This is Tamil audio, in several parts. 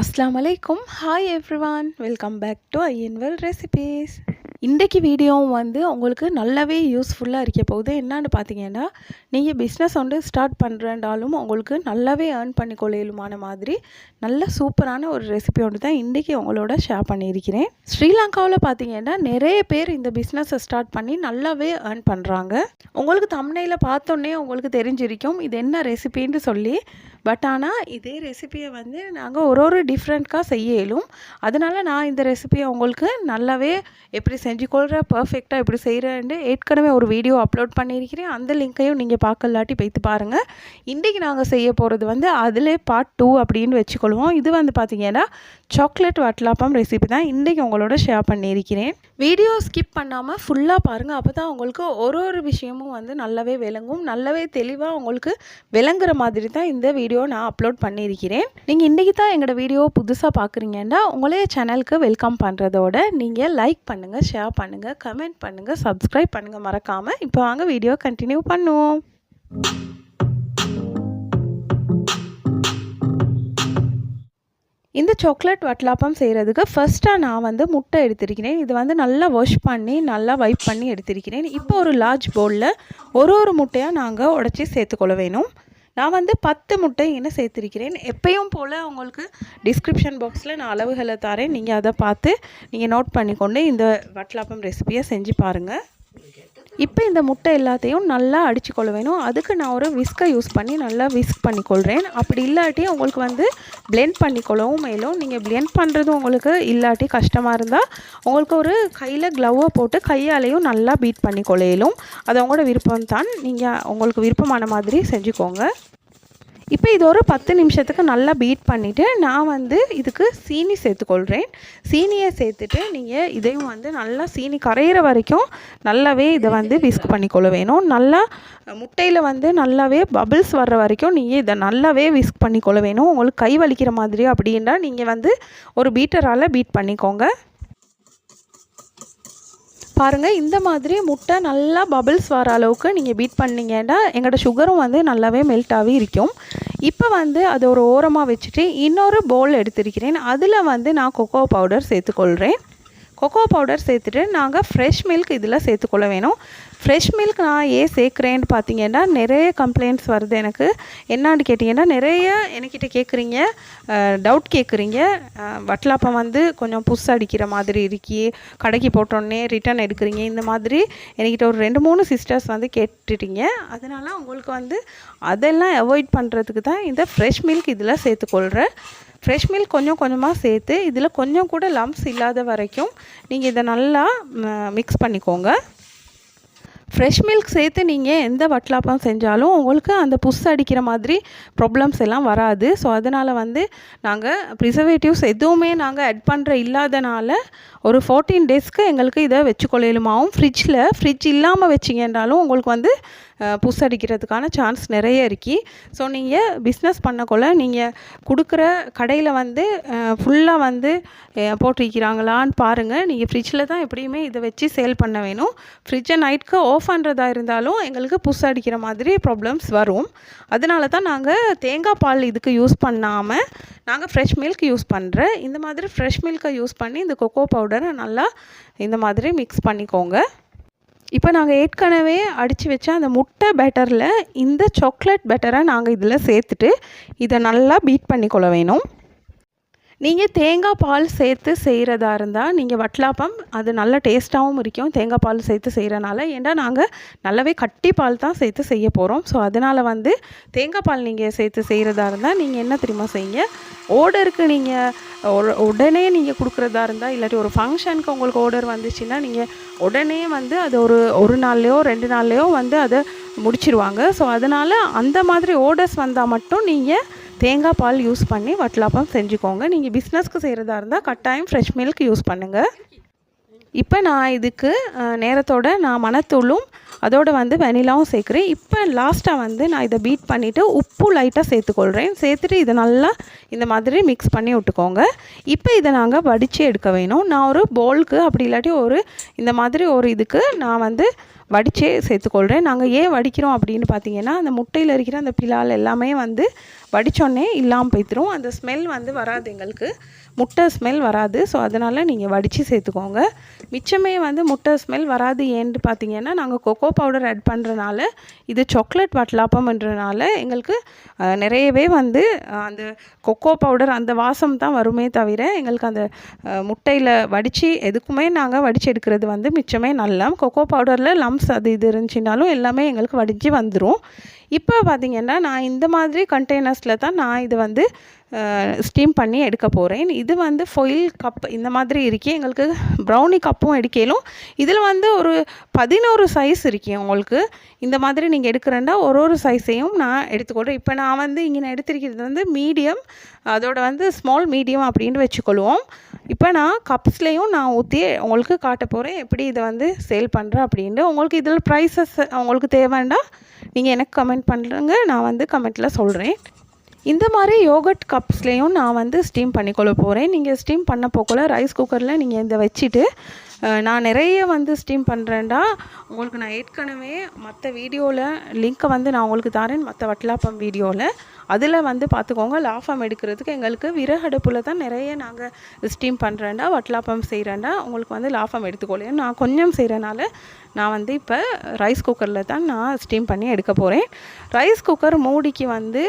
அஸ்லாம் வலைக்கும் hi everyone welcome back to ஐஎன்வெல் recipes இன்றைக்கு வீடியோவும் வந்து உங்களுக்கு நல்லாவே யூஸ்ஃபுல்லாக இருக்க போகுது. என்னான்னு பார்த்தீங்கன்னா நீங்கள் பிஸ்னஸ் வந்து ஸ்டார்ட் பண்ணுறேன்டாலும் உங்களுக்கு நல்லாவே ஏர்ன் பண்ணிக்கொள்ளையிலுமான மாதிரி நல்ல சூப்பரான ஒரு ரெசிபி ஒன்று தான் இன்றைக்கி உங்களோட ஷேர் பண்ணியிருக்கிறேன். ஸ்ரீலங்காவில் பார்த்தீங்கன்னா நிறைய பேர் இந்த பிஸ்னஸை ஸ்டார்ட் பண்ணி நல்லாவே ஏர்ன் பண்ணுறாங்க உங்களுக்கு தமிழையில் பார்த்தோன்னே உங்களுக்கு தெரிஞ்சிருக்கும். இது என்ன ரெசிபின்னு சொல்லி பட் ஆனால் இதே ரெசிபியை வந்து நாங்கள் ஒரு ஒரு டிஃப்ரெண்ட்காக செய்ய இயலும் அதனால் நான் இந்த ரெசிபியை உங்களுக்கு நல்லாவே எப்படி செஞ்சுக்கொள்கிற பர்ஃபெக்டாக எப்படி செய்கிறேன்னு ஏற்கனவே ஒரு வீடியோ அப்லோட் பண்ணியிருக்கிறேன். அந்த லிங்க்கையும் நீங்கள் பார்க்கலாட்டி வைத்து பாருங்கள் இன்றைக்கி நாங்கள் செய்ய போகிறது வந்து அதிலே பார்ட் டூ அப்படின்னு வச்சுக்கொள்வோம். இது வந்து பார்த்திங்கன்னா சாக்லேட் வட்லாப்பம் ரெசிபி தான் இன்றைக்கி உங்களோட ஷேர் பண்ணியிருக்கிறேன். வீடியோ ஸ்கிப் பண்ணாமல் ஃபுல்லாக பாருங்கள் அப்போ தான் உங்களுக்கு ஒரு ஒரு விஷயமும் வந்து நல்லாவே விளங்கும். நல்லாவே தெளிவாக உங்களுக்கு விளங்குற மாதிரி தான் இந்த வீடியோ நான் அப்லோட் பண்ணியிருக்கிறேன். நீங்கள் இன்றைக்கி தான் எங்களோட வீடியோ புதுசாக பார்க்குறீங்கன்னா உங்களே சேனலுக்கு வெல்கம் பண்ணுறதோட நீங்கள் லைக் பண்ணுங்கள் ஷேர் பண்ணுங்கள் கமெண்ட் பண்ணுங்கள் சப்ஸ்கிரைப் பண்ணுங்கள் மறக்காமல் இப்போ வாங்க வீடியோ கண்டினியூ பண்ணுவோம். இந்த சாக்லேட் வட்லாப்பம் செய்கிறதுக்கு ஃபஸ்ட்டாக நான் வந்து முட்டை எடுத்திருக்கிறேன். இது வந்து நல்லா வாஷ் பண்ணி நல்லா வைப் பண்ணி எடுத்திருக்கிறேன். இப்போ ஒரு லார்ஜ் பவுலில் ஒரு ஒரு முட்டையாக நாங்கள் உடச்சி சேர்த்துக்கொள்ள வேணும். நான் வந்து பத்து முட்டை என்ன சேர்த்துருக்கிறேன். எப்பயும் போல் உங்களுக்கு டிஸ்கிரிப்ஷன் பாக்ஸில் நான் அளவுகளை தரேன். நீங்கள் அதை பார்த்து நீங்கள் நோட் பண்ணிக்கொண்டு இந்த வட்லாப்பம் ரெசிபியை செஞ்சு பாருங்கள் இப்போ இந்த முட்டை எல்லாத்தையும் நல்லா அடித்து கொள்ள வேணும். அதுக்கு நான் ஒரு விஸ்கை யூஸ் பண்ணி நல்லா விஸ்க் பண்ணிக்கொள்கிறேன் அப்படி இல்லாட்டி உங்களுக்கு வந்து பிளெண்ட் பண்ணிக்கொள்ளவும் மேலும். நீங்கள் பிளெண்ட் பண்ணுறது உங்களுக்கு இல்லாட்டி கஷ்டமாக இருந்தால் உங்களுக்கு ஒரு கையில் க்ளவ்வை போட்டு கையாலேயும் நல்லா பீட் பண்ணி கொள்ளையிலும் அது உங்களோட விருப்பம் தான் நீங்கள் உங்களுக்கு விருப்பமான மாதிரி செஞ்சுக்கோங்க. இப்போ இது ஒரு பத்து நிமிஷத்துக்கு நல்லா பீட் பண்ணிவிட்டு நான் வந்து இதுக்கு சீனி சேர்த்துக்கொள்கிறேன் சீனியை சேர்த்துட்டு நீங்கள் இதையும் வந்து நல்லா சீனி கரையிற வரைக்கும் நல்லாவே இதை வந்து விஸ்க் பண்ணிக்கொள்ள வேணும். நல்லா முட்டையில் வந்து நல்லாவே பபிள்ஸ் வர்ற வரைக்கும் நீங்கள் இதை நல்லாவே விஸ்க் பண்ணிக்கொள்ள வேணும். உங்களுக்கு கை வலிக்கிற மாதிரி அப்படின்னா நீங்கள் வந்து ஒரு பீட்டரால் பீட் பண்ணிக்கோங்க. பாருங்கள் இந்த மாதிரி முட்டை நல்லா பபிள்ஸ் வர அளவுக்கு நீங்கள் பீட் பண்ணிங்கன்னா எங்களோட சுகரும் வந்து நல்லாவே மெல்ட்டாகவே இருக்கும். இப்போ வந்து அது ஒரு ஓரமாக வச்சுட்டு இன்னொரு பவுல் எடுத்திருக்கிறேன். அதில் வந்து நான் கொக்கோ பவுடர் சேர்த்துக்கொள்கிறேன் கொக்கோ பவுடர் சேர்த்துட்டு நாங்கள் ஃப்ரெஷ் மில்க் இதில் சேர்த்துக்கொள்ள வேணும். ஃப்ரெஷ் மில்க் நான் ஏன் சேர்க்குறேன்னு பார்த்தீங்கன்னா நிறைய கம்ப்ளைண்ட்ஸ் வருது எனக்கு. என்னான்னு கேட்டிங்கன்னா நிறைய என்கிட்ட கேட்குறீங்க டவுட் கேட்குறீங்க வட்டலாப்பம் வந்து கொஞ்சம் புஷ் அடிக்கிற மாதிரி இருக்கி கடைக்கு போட்டோன்னே ரிட்டன் எடுக்கிறீங்க. இந்த மாதிரி என்கிட்ட ஒரு ரெண்டு மூணு சிஸ்டர்ஸ் வந்து கேட்டுட்டீங்க. அதனால் உங்களுக்கு வந்து அதெல்லாம் அவாய்ட் பண்ணுறதுக்கு தான் இந்த ஃப்ரெஷ் மில்க் இதில் சேர்த்துக்கொள்கிறேன் ஃப்ரெஷ் மில்க் கொஞ்சம் கொஞ்சமாக சேர்த்து இதில் கொஞ்சம் கூட லம்ஸ் இல்லாத வரைக்கும் நீங்கள் இதை நல்லா மிக்ஸ் பண்ணிக்கோங்க. ஃப்ரெஷ் மில்க் சேர்த்து நீங்கள் எந்த வட்லாப்பம் செஞ்சாலும் உங்களுக்கு அந்த புஸ் அடிக்கிற மாதிரி ப்ராப்ளம்ஸ் எல்லாம் வராது. ஸோ அதனால் வந்து நாங்கள் ப்ரிசர்வேட்டிவ்ஸ் எதுவுமே நாங்கள் ஆட் பண்ணுற இல்லாதனால ஒரு ஃபோர்டீன் டேஸ்க்கு எங்களுக்கு இதை வச்சுக்கொள்ளையிலுமாவும் ஃப்ரிட்ஜில் ஃப்ரிட்ஜ் இல்லாமல் வச்சிங்கன்றாலும் உங்களுக்கு வந்து புஸ் அடிக்கிறதுக்கான சான்ஸ் நிறைய இருக்கு. ஸோ நீங்கள் பிஸ்னஸ் பண்ணக்குள்ள நீங்கள் கொடுக்குற கடையில் வந்து ஃபுல்லாக வந்து போட்டிருக்கிறாங்களான்னு பாருங்கள் நீங்கள் ஃப்ரிட்ஜில் தான் எப்படியுமே இதை வச்சு சேல் பண்ண வேணும். ஃப்ரிட்ஜை நைட்க்கு ஆஃப் பண்ணுறதா இருந்தாலும் எங்களுக்கு புஸ் அடிக்கிற மாதிரி ப்ராப்ளம்ஸ் வரும். அதனால தான் நாங்கள் தேங்காய் பால் இதுக்கு யூஸ் பண்ணாமல் நாங்கள் ஃப்ரெஷ் மில்க் யூஸ் பண்ணுறேன் இந்த மாதிரி ஃப்ரெஷ் மில்கை யூஸ் பண்ணி இந்த கொக்கோ பவுடர் நல்லா இந்த மாதிரி மிக்ஸ் பண்ணிக்கோங்க. இப்போ நாங்கள் ஏற்கனவே அடித்து வச்ச அந்த முட்டை பேட்டரில் இந்த சாக்லேட் பேட்டரை நாங்கள் இதில் சேர்த்துட்டு இதை நல்லா பீட் பண்ணிக்கொள்ள வேணும். நீங்கள் தேங்காய் பால் சேர்த்து செய்கிறதா இருந்தால் நீங்கள் வட்லாப்பம் அது நல்ல டேஸ்ட்டாகவும் இருக்கும். தேங்காய் பால் சேர்த்து செய்கிறனால ஏன்னா நாங்கள் நல்லாவே கட்டி பால் தான் சேர்த்து செய்ய போகிறோம் ஸோ அதனால் வந்து தேங்காய் பால் நீங்கள் சேர்த்து செய்கிறதா இருந்தால் நீங்கள் என்ன தெரியுமா செய்யுங்க ஓர்டருக்கு நீங்கள் உடனே நீங்கள் கொடுக்குறதா இருந்தால் இல்லாட்டி ஒரு ஃபங்க்ஷனுக்கு உங்களுக்கு ஆர்டர் வந்துச்சுன்னா நீங்கள் உடனே வந்து அது ஒரு ஒரு நாள்லேயோ ரெண்டு நாள்லேயோ வந்து அதை முடிச்சிருவாங்க. ஸோ அதனால் அந்த மாதிரி ஆர்டர்ஸ் வந்தால் மட்டும் நீங்கள் தேங்காய் பால் யூஸ் பண்ணி வட்டலாப்பம் செஞ்சுக்கோங்க. நீங்கள் பிஸ்னஸ்க்கு செய்கிறதா இருந்தால் கட்டாயம் ஃப்ரெஷ் மில்க் யூஸ் பண்ணுங்கள் இப்போ நான் இதுக்கு நேரத்தோட நான் மணத்தூளும் அதோடு வந்து வெனிலாவும் சேர்க்குறேன். இப்போ லாஸ்ட்டாக வந்து நான் இதை பீட் பண்ணிவிட்டு உப்பு லைட்டாக சேர்த்துக்கொள்கிறேன் சேர்த்துட்டு இதை நல்லா இந்த மாதிரி மிக்ஸ் பண்ணி விட்டுக்கோங்க. இப்போ இதை நாங்கள் வடித்து எடுக்க வேணும். நான் ஒரு பவுலுக்கு அப்படி இல்லாட்டி ஒரு இந்த மாதிரி ஒரு இதுக்கு நான் வந்து வடித்தே சேர்த்துக்கொள்கிறேன் நாங்கள் ஏன் வடிக்கிறோம் அப்படின்னு பார்த்தீங்கன்னா அந்த முட்டையில் இருக்கிற அந்த பிலால் எல்லாமே வந்து வடித்தோடனே இல்லாமல் போய்த்துரும். அந்த ஸ்மெல் வந்து வராது எங்களுக்கு. முட்டை ஸ்மெல் வராது. ஸோ அதனால் நீங்கள் வடித்து சேர்த்துக்கோங்க. மிச்சமே வந்து முட்டை ஸ்மெல் வராது ஏன்னு பார்த்தீங்கன்னா நாங்கள் கொக்கோ பவுடர் ஆட் பண்ணுறனால இது சாக்லேட் வட்டலாப்பம்ன்றனால எங்களுக்கு நிறையவே வந்து அந்த கொக்கோ பவுடர் அந்த வாசம் தான் வருமே தவிர எங்களுக்கு அந்த முட்டையில் வடித்து எதுக்குமே நாங்கள் வடித்து எடுக்கிறது வந்து மிச்சமே நல்லா கொக்கோ பவுடரில் லம்ஸ் அது இது இருந்துச்சுனாலும் எல்லாமே எங்களுக்கு வடித்து வந்துடும் இப்போ பார்த்திங்கன்னா நான் இந்த மாதிரி கண்டெய்னர்ஸில் தான் நான் இது வந்து ஸ்டீம் பண்ணி எடுக்க போகிறேன் இது வந்து ஃபொயில் கப் இந்த மாதிரி இருக்கே எங்களுக்கு ப்ரௌனி கப்பும் எடுக்கலும். இதில் வந்து ஒரு பதினோரு சைஸ் இருக்கே உங்களுக்கு. இந்த மாதிரி நீங்கள் எடுக்கிறேன்னா ஒரு ஒரு சைஸையும் நான் எடுத்துக்கொள்கிறேன் இப்போ நான் வந்து இங்கே நான் எடுத்திருக்கிறது வந்து மீடியம் அதோட வந்து ஸ்மால் மீடியம் அப்படின்னு வச்சுக்கொள்வோம். இப்போ நான் கப்ஸ்லேயும் நான் ஊற்றி உங்களுக்கு காட்ட போகிறேன் எப்படி இதை வந்து சேல் பண்ணுறேன் அப்படின்ட்டு. உங்களுக்கு இதில் ப்ரைஸஸ் உங்களுக்கு தேவைண்டா நீங்கள் எனக்கு கமெண்ட் பண்ணுறங்க நான் வந்து கமெண்ட்டில் சொல்கிறேன் இந்த மாதிரி யோகட் கப்ஸ்லேயும் நான் வந்து ஸ்டீம் பண்ணிக்கொள்ள போகிறேன் நீங்கள் ஸ்டீம் பண்ண போக்குள்ள ரைஸ் குக்கரில் நீங்கள் இதை வச்சுட்டு நான் நிறைய வந்து ஸ்டீம் பண்ணுறேன்டா உங்களுக்கு நான் ஏற்கனவே மற்ற வீடியோவில் லிங்க்கை வந்து நான் உங்களுக்கு தரேன் மற்ற வட்டலாப்பம் வீடியோவில் அதில் வந்து பார்த்துக்கோங்க லாஃபம் எடுக்கிறதுக்கு எங்களுக்கு விறகடுப்பில் தான் நிறைய நாங்கள் ஸ்டீம் பண்ணுறேன்டா வட்டலாப்பம் செய்கிறேன்டா உங்களுக்கு வந்து லாஃபம் எடுத்துக்கொள்ளேன் நான் கொஞ்சம் செய்கிறனால நான் வந்து இப்போ ரைஸ் குக்கரில் தான் நான் ஸ்டீம் பண்ணி எடுக்க போகிறேன் ரைஸ் குக்கர் மூடிக்கு வந்து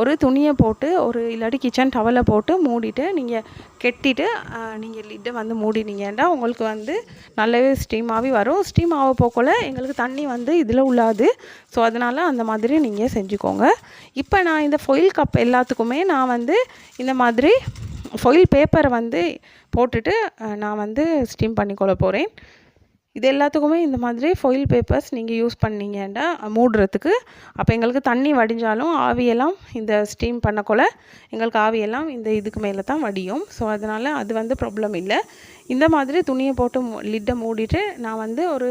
ஒரு துணியை போட்டு ஒரு இல்லாட்டி கிச்சன் டவலை போட்டு மூடிட்டு நீங்கள் கெட்டிட்டு நீங்கள் லிட்டை வந்து மூடினீங்கன்னா உங்களுக்கு வந்து நல்லாவே ஸ்டீம் ஆகி வரும். ஸ்டீம் ஆக போக்கல எங்களுக்கு தண்ணி வந்து இதில் உள்ளாது. ஸோ அதனால் அந்த மாதிரி நீங்கள் செஞ்சுக்கோங்க. இப்போ நான் இந்த ஃபொயில் கப் எல்லாத்துக்குமே நான் வந்து இந்த மாதிரி ஃபொயில் பேப்பரை வந்து போட்டுட்டு நான் வந்து ஸ்டீம் பண்ணிக்கொள்ள போகிறேன். இது எல்லாத்துக்குமே இந்த மாதிரி ஃபொயில் பேப்பர்ஸ் நீங்கள் யூஸ் பண்ணீங்கன்னா மூடுறதுக்கு அப்போ எங்களுக்கு தண்ணி வடிஞ்சாலும் ஆவியெல்லாம் இந்த ஸ்டீம் பண்ணக்குள்ள எங்களுக்கு ஆவியெல்லாம் இந்த இதுக்கு மேலே தான் வடியும். ஸோ அதனால் அது வந்து ப்ராப்ளம் இல்லை. இந்த மாதிரி துணியை போட்டு லிட்டை மூடிட்டு நான் வந்து ஒரு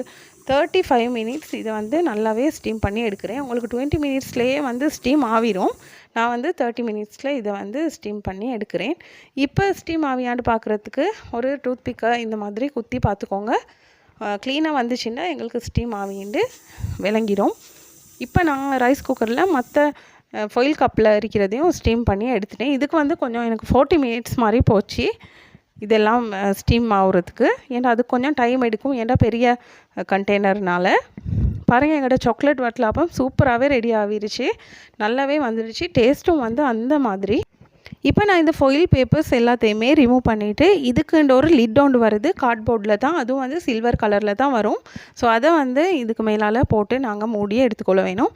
தேர்ட்டி ஃபைவ் மினிட்ஸ் இதை வந்து நல்லாவே ஸ்டீம் பண்ணி எடுக்கிறேன். உங்களுக்கு டுவெண்ட்டி மினிட்ஸ்லேயே வந்து ஸ்டீம் ஆவிரும். நான் வந்து தேர்ட்டி மினிட்ஸில் இதை வந்து ஸ்டீம் பண்ணி எடுக்கிறேன். இப்போ ஸ்டீம் ஆவியான்னு பார்க்குறதுக்கு ஒரு டூத் பிக்கை இந்த மாதிரி குத்தி பார்த்துக்கோங்க. க்ளீனாக வந்துச்சுன்னா எங்களுக்கு ஸ்டீம் ஆவிண்டு விளங்கிடும் இப்போ நான் ரைஸ் குக்கரில் மற்ற ஃபொயில் கப்பில் இருக்கிறதையும் ஸ்டீம் பண்ணி எடுத்துட்டேன். இதுக்கு வந்து கொஞ்சம் எனக்கு ஃபோர்ட்டி மினிட்ஸ் மாதிரி போச்சு. இதெல்லாம் ஸ்டீம் ஆகுறதுக்கு ஏன்னா அது கொஞ்சம் டைம் எடுக்கும். ஏன்னா பெரிய கண்டெய்னர்னால பாருங்கள் எங்கள்கிட்ட சாக்லேட் வட்டலாப்பம் சூப்பராகவே ரெடி ஆகிருச்சு. நல்லாவே வந்துடுச்சு. டேஸ்ட்டும் வந்து அந்த மாதிரி. இப்போ நான் இந்த ஃபொயில் பேப்பர்ஸ் எல்லாத்தையுமே ரிமூவ் பண்ணிவிட்டு இதுக்குன்ற ஒரு லிட் டவுண்ட் வருது. கார்ட்போர்டில் தான் அதுவும் வந்து சில்வர் கலரில் தான் வரும். ஸோ அதை வந்து இதுக்கு மேலால் போட்டு நாங்கள் மூடியே எடுத்துக்கொள்ள வேணும்.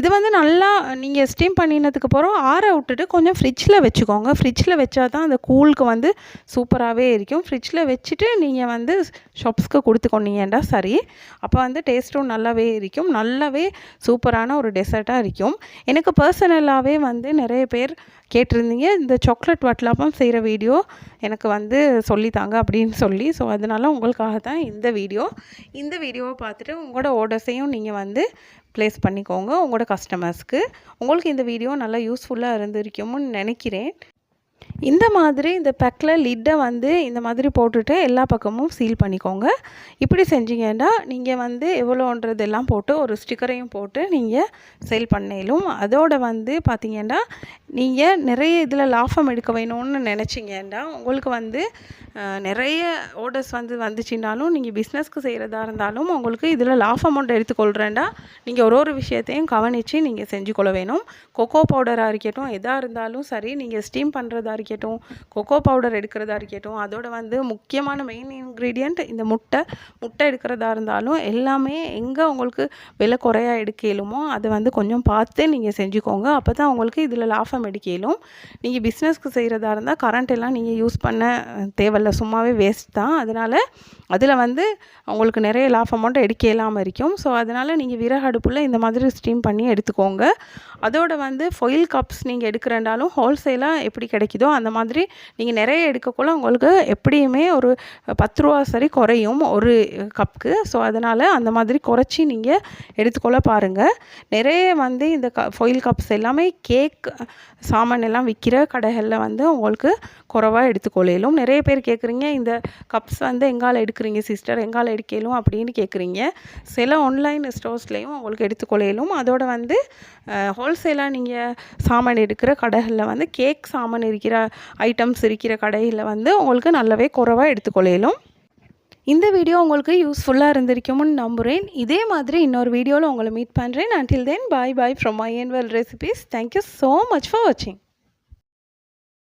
இது வந்து நல்லா நீங்கள் ஸ்டீம் பண்ணினதுக்கு அப்புறம் ஆற விட்டுட்டு கொஞ்சம் ஃப்ரிட்ஜில் வச்சுக்கோங்க. ஃப்ரிட்ஜில் வச்சா தான் அந்த கூலுக்கு வந்து சூப்பராகவே இருக்கும். ஃப்ரிட்ஜில் வச்சுட்டு நீங்கள் வந்து ஷாப்ஸ்க்கு கொடுத்து சரி. அப்போ வந்து டேஸ்ட்டும் நல்லாவே இருக்கும். நல்லாவே சூப்பரான ஒரு டெசர்ட்டாக இருக்கும். எனக்கு பர்சனலாகவே வந்து நிறைய பேர் கேட்டிருந்தீங்க. இந்த சாக்லேட் வட்டலாப்பம் செய்கிற வீடியோ எனக்கு வந்து சொல்லித்தாங்க அப்படின்னு சொல்லி. ஸோ அதனால் உங்களுக்காக தான் இந்த வீடியோ இந்த வீடியோவை பார்த்துட்டு உங்களோட ஆர்டர்ஸையும் நீங்கள் வந்து ப்ளேஸ் பண்ணிக்கோங்க உங்களோட கஸ்டமர்ஸ்க்கு உங்களுக்கு இந்த வீடியோ நல்லா யூஸ்ஃபுல்லாக இருந்திருக்கும்னு நினைக்கிறேன். இந்த மாதிரி இந்த பேக்கில் லிட்டை வந்து இந்த மாதிரி போட்டுட்டு எல்லா பக்கமும் சீல் பண்ணிக்கோங்க. இப்படி செஞ்சீங்கன்னா நீங்கள் வந்து எவ்வளோன்றதெல்லாம் போட்டு ஒரு ஸ்டிக்கரையும் போட்டு நீங்கள் சேல் பண்ணலும். அதோட வந்து பார்த்தீங்கன்னா நீங்கள் நிறைய இதில் லாபம் எடுக்க வேணும்னு நினச்சிங்கன்னா உங்களுக்கு வந்து நிறைய ஆர்டர்ஸ் வந்து வந்துச்சுனாலும் நீங்கள் பிஸ்னஸ்க்கு செய்கிறதா இருந்தாலும் உங்களுக்கு இதில் லாஃப் அமௌண்ட் எடுத்துக்கொள்கிறேன்டா நீங்கள் ஒரு ஒரு விஷயத்தையும் கவனித்து நீங்கள் செஞ்சு கொள்ள வேணும் கொக்கோ பவுடராக இருக்கட்டும் எதாக இருந்தாலும் சரி நீங்கள் ஸ்டீம் பண்ணுறதா இருக்கட்டும் கொக்கோ பவுடர் எடுக்கிறதா இருக்கட்டும் அதோட வந்து முக்கியமான மெயின் இன்க்ரீடியண்ட் இந்த முட்டை. முட்டை எடுக்கிறதா இருந்தாலும் எல்லாமே எங்கே உங்களுக்கு விலை குறையாக எடுக்கலுமோ அதை வந்து கொஞ்சம் பார்த்து நீங்கள் செஞ்சுக்கோங்க. அப்போ தான் உங்களுக்கு இதில் லாபம் எடுக்கலும் நீங்கள் பிஸ்னஸ்க்கு செய்கிறதா இருந்தால் கரண்ட் எல்லாம் நீங்கள் யூஸ் பண்ண தேவையில்ல தேவையில்ல. சும்மாவே வேஸ்ட் தான். அதனால் அதில் வந்து உங்களுக்கு நிறைய லாஃப் அமௌண்ட் எடுக்க இல்லாமல் இருக்கும். ஸோ அதனால் நீங்கள் விறகு அடுப்பில் இந்த மாதிரி ஸ்டீம் பண்ணி எடுத்துக்கோங்க. அதோட வந்து ஃபொயில் கப்ஸ் நீங்கள் எடுக்கிறண்டாலும் ஹோல்சேலாக எப்படி கிடைக்குதோ அந்த மாதிரி நீங்கள் நிறைய எடுக்கக்குள்ள உங்களுக்கு எப்படியுமே ஒரு பத்து ரூபா சரி குறையும் ஒரு கப்புக்கு ஸோ அதனால் அந்த மாதிரி குறைச்சி நீங்கள் எடுத்துக்கொள்ள பாருங்கள் நிறைய வந்து இந்த க ஃபொயில் கப்ஸ் எல்லாமே கேக் சாமான் எல்லாம் விற்கிற கடைகளில் வந்து உங்களுக்கு குறைவாக எடுத்துக்கொள்ளையிலும் நிறைய பேர் கேட்குறீங்க இந்த கப்ஸ் வந்து எங்கால எடுக்கிறீங்க சிஸ்டர் எங்கால் எடுக்கலும் அப்படின்னு கேட்குறீங்க சில ஆன்லைன் ஸ்டோர்ஸ்லேயும் உங்களுக்கு எடுத்துக்கொள்ளையிலும் அதோட வந்து ஹோல்சேலாக நீங்கள் சாமான் எடுக்கிற கடைகளில் வந்து கேக் சாமான் இருக்கிற ஐட்டம்ஸ் இருக்கிற கடையில் வந்து உங்களுக்கு நல்லாவே குறைவாக எடுத்துக்கொள்ளையிலும் இந்த வீடியோ உங்களுக்கு யூஸ்ஃபுல்லாக இருந்திருக்கும்னு நம்புகிறேன் இதே மாதிரி இன்னொரு வீடியோவில் உங்களை மீட் பண்ணுறேன் until then bye bye from my N well recipes thank you so much for வாட்சிங்